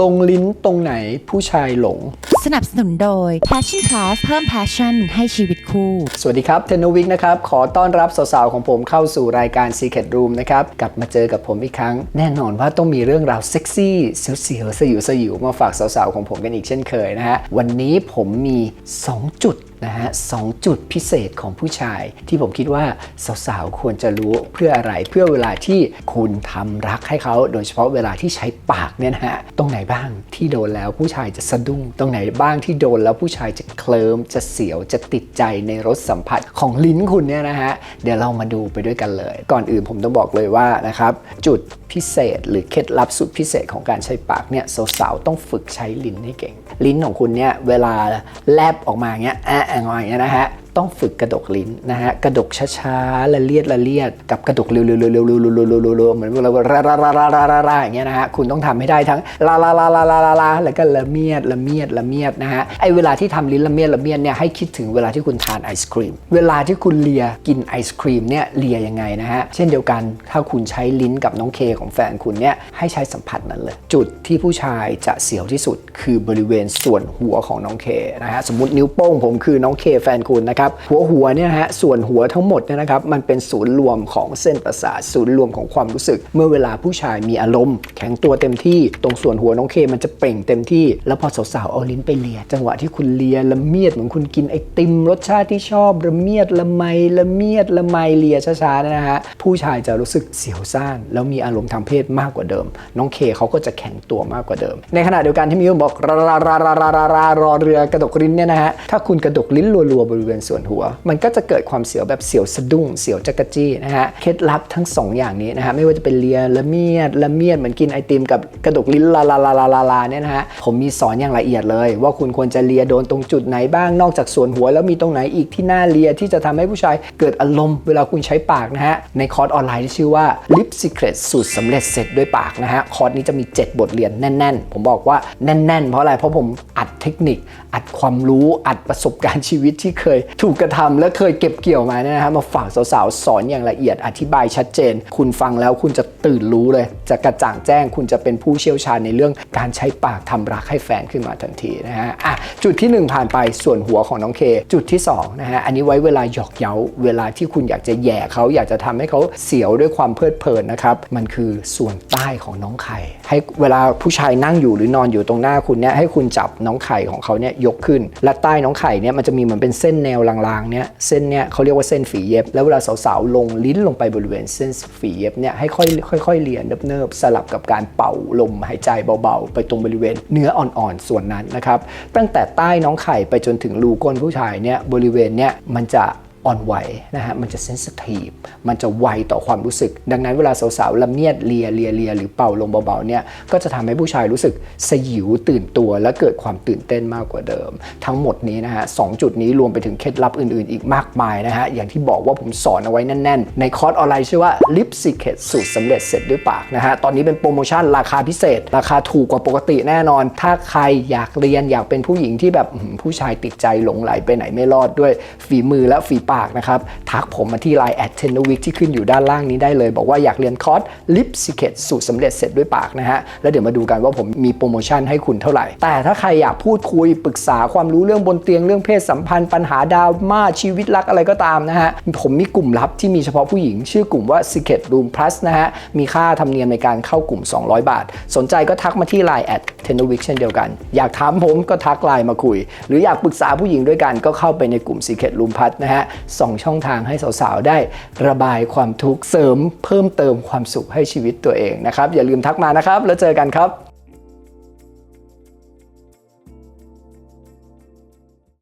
ลงลิ้นตรงไหนผู้ชายหลง สนับสนุนโดย Passion Plus เพิ่ม passion ให้ชีวิตคู่ สวัสดีครับเทนโนวิกนะครับ ขอต้อนรับสาวๆของผมเข้าสู่รายการ Secret Room นะครับ กลับมาเจอกับผมอีกครั้ง แน่นอนว่าต้องมีเรื่องราวเซ็กซี่เสียวๆสยิวสยิวๆมาฝากสาวๆของผมกันอีกเช่นเคยนะฮะ วันนี้ผมมี 2 จุด นะฮะสองจุดพิเศษของผู้ชาย ที่ผมคิดว่าสาวๆควรจะรู้เพื่ออะไรเพื่อเวลาที่คุณทำรักให้เขา โดยเฉพาะเวลาที่ใช้ปากเนี่ยนะฮะตรงไหนบ้างที่โดนแล้วผู้ชายจะสะดุ้ง ตรงไหนบ้างที่โดนแล้วผู้ชายจะเคลิ้มจะเสียวจะติดใจในรสสัมผัสของลิ้นคุณเนี่ยนะฮะเดี๋ยวเรามาดูไปด้วยกันเลย ก่อนอื่นผมต้องบอกเลยว่านะครับจุดพิเศษหรือเคล็ดลับสุดพิเศษของการใช้ปากเนี่ยสาวๆต้องฝึกใช้ลิ้นให้เก่ง ลิ้นของคุณเนี่ยเวลาแลบออกมาเงี้ยแอะแองอ่อยนะฮะ ต้องฝึกกระดกลิ้นนะฮะกระดกช้าๆละเลียดละเลียดกับกระดกเร็วๆๆๆๆๆๆเหมือนเราลาลาลาลาลาลอย่างเงี้ยนะฮะคุณต้องทำให้ได้ทั้งลาลาลาลาลาลาลาแล้วก็ละเมียดละเมียดละเมียดนะฮะไอเวลาที่ทำลิ้นละเมียดละเมียดเนี่ยให้คิดถึงเวลาที่คุณทานไอศครีม เวลาที่คุณเลียกินไอศครีมเนี่ยเลียยังไงนะฮะเช่นเดียวกันถ้าคุณใช้ลิ้นกับน้องเคของแฟนคุณเนี่ยให้ใช้สัมผัสนั้นเลย จุดที่ผู้ชายจะเสียวที่สุดคือบริเวณส่วนหัวของน้องเคนะฮะสมมตินิ้วโป้งผมคือน้องเคแฟนคุณนะครับหัวหัวเนี่ยฮะส่วนหัวทั้งหมดเนี่ยนะครับมันเป็นศูนย์รวมของเส้นประสาทศูนย์รวมของความรู้สึก เมื่อเวลาผู้ชายมีอารมณ์ แข็งตัวเต็มที่ ตรงส่วนหัวน้องเคมันจะเปล่งเต็มที่ แล้วพอสาวๆเอาลิ้นไปเลีย จังหวะที่คุณเลียละเมียดเหมือนคุณกินไอติม รสชาติที่ชอบละเมียดละไมละเมียดละไมเลียช้าๆนะฮะผู้ชายจะรู้สึกเสียวซ่านแล้วมีอารมณ์ทางเพศมากกว่าเดิม น้องเคเขาก็จะแข็งตัวมากกว่าเดิม ในขณะเดียวกันที่มิวบอกรารารารารารารารอเรือกระดกลิ้นเนี่ยนะฮะถ้าคุณกระดกลิ้นรัวๆบริเวณสวนหัว มันก็จะเกิดความเสียวแบบเสียวสะดุ้งเสียวจักรจี้นะฮะเคล็ดลับทั้งสองอย่างนี้นะฮะไม่ว่าจะเป็นเลียละเมียดละเมียดเหมือนกินไอติมกับกระดกลิ้นลาลาลาลาลาลาเนี่ยนะฮะผมมีสอนอย่างละเอียดเลย ว่าคุณควรจะเลียโดนตรงจุดไหนบ้างนอกจากส่วนหัว แล้วมีตรงไหนอีกที่น่าเลียที่จะทำให้ผู้ชายเกิดอารมณ์เวลาคุณใช้ปากนะฮะในคอร์สออนไลน์ที่ชื่อว่า Lip Secret สูตรสำเร็จเสร็จด้วยปากนะฮะคอร์สนี้จะมี 7 บทเรียนแน่น ๆ ผมบอกว่าแน่น ๆ เพราะอะไรเพราะผมอัดเทคนิค อัดความรู้อัดประสบการณ์ชีวิตที่เคยถูกกระทำและเคยเก็บเกี่ยวมาเนี่ยนะฮะมาฝากสาวๆ สอนอย่างละเอียดอธิบายชัดเจน คุณฟังแล้วคุณจะตื่นรู้เลย จะกระจ่างแจ้ง คุณจะเป็นผู้เชี่ยวชาญในเรื่องการใช้ปากทำรักให้แฟนขึ้นมาทันทีนะฮะอะจุดที่หนึ่งผ่านไปส่วนหัวของน้องเคจุดที่สองนะฮะอันนี้ไว้เวลาหยอกเย้าเวลาที่คุณอยากจะแย่เขาอยากจะทำให้เขาเสียวด้วยความเพลิดเพลินนะครับมันคือส่วนใต้ของน้องไข่ให้เวลาผู้ชายนั่งอยู่หรือนอนอยู่ตรงหน้าคุณเนี่ยให้คุณจับน้องไข่ของเขาเนี่ยยกขึ้น และใต้น้องไข่เนี่ยมันจะมีเหมือนเป็นเส้นแนวลางๆเนี่ยเส้นเนี่ยเขาเรียกว่าเส้นฝีเย็บ แล้วเวลาสาวๆลงลิ้นลงไปบริเวณเส้นฝีเย็บเนี่ยให้ค่อยค่อยๆเลียนเนิบๆสลับกับการเป่าลมหายใจเบาๆ ไปตรงบริเวณเนื้ออ่อนๆส่วนนั้นนะครับตั้งแต่ใต้น้องไข่ไปจนถึงรูก้นผู้ชายเนี่ยบริเวณเนี่ยมันจะ อ่อนไหวนะฮะมันจะเซนสทีฟมันจะไวต่อความรู้สึก ดังนั้นเวลาสาวๆละเมียดเลียเลียเลียหรือเป่าลมเบาๆเนี่ยก็จะทำให้ผู้ชายรู้สึกสยิวตื่นตัว และเกิดความตื่นเต้นมากกว่าเดิม ทั้งหมดนี้นะฮะสองจุดนี้รวมไปถึงเคล็ดลับอื่นๆ อีกมากมายนะฮะอย่างที่บอกว่าผมสอนเอาไว้แน่นๆ ในคอร์สออนไลน์ชื่อว่า Lip Secret สูตรสำเร็จเสร็จด้วยปากนะฮะตอนนี้เป็นโปรโมชั่นราคาพิเศษ ราคาถูกกว่าปกติแน่นอน ถ้าใครอยากเรียนอยากเป็นผู้หญิงที่แบบผู้ชายติดใจหลงไหลไปไหนไม่รอดด้วยฝีมือและฝีปากนะครับ ทักผมมาที่ Line แอดเทนวิกที่ขึ้นอยู่ด้านล่างนี้ได้เลย บอกว่าอยากเรียนคอร์ส Lip Secret สูตรสำเร็จเสร็จด้วยปากนะฮะ แล้วเดี๋ยวมาดูกันว่าผมมีโปรโมชั่นให้คุณเท่าไหร่ แต่ถ้าใครอยากพูดคุยปรึกษาความรู้เรื่องบนเตียงเรื่องเพศสัมพันธ์ปัญหาดราม่าชีวิตรักอะไรก็ตามนะฮะ ผมมีกลุ่มลับที่มีเฉพาะผู้หญิง ชื่อกลุ่มว่า Secret Room Plus นะฮะ มีค่าธรรมเนียมในการเข้ากลุ่ม 200 บาท สนใจก็ทักมาที่ Line แอดเทนวิกเช่นเดียวกัน อยากถามผมก็ทักไลน์มาคุย หรืออยากปรึกษาผู้หญิงด้วยกันก็เข้าไปในกลุ่ม Secret Room Plus นะฮะสองช่องทางให้สาวๆ ได้ระบายความทุกข์เสริมเพิ่มเติมความสุขให้ชีวิตตัวเองนะครับ อย่าลืมทักมานะครับ แล้วเจอกันครับ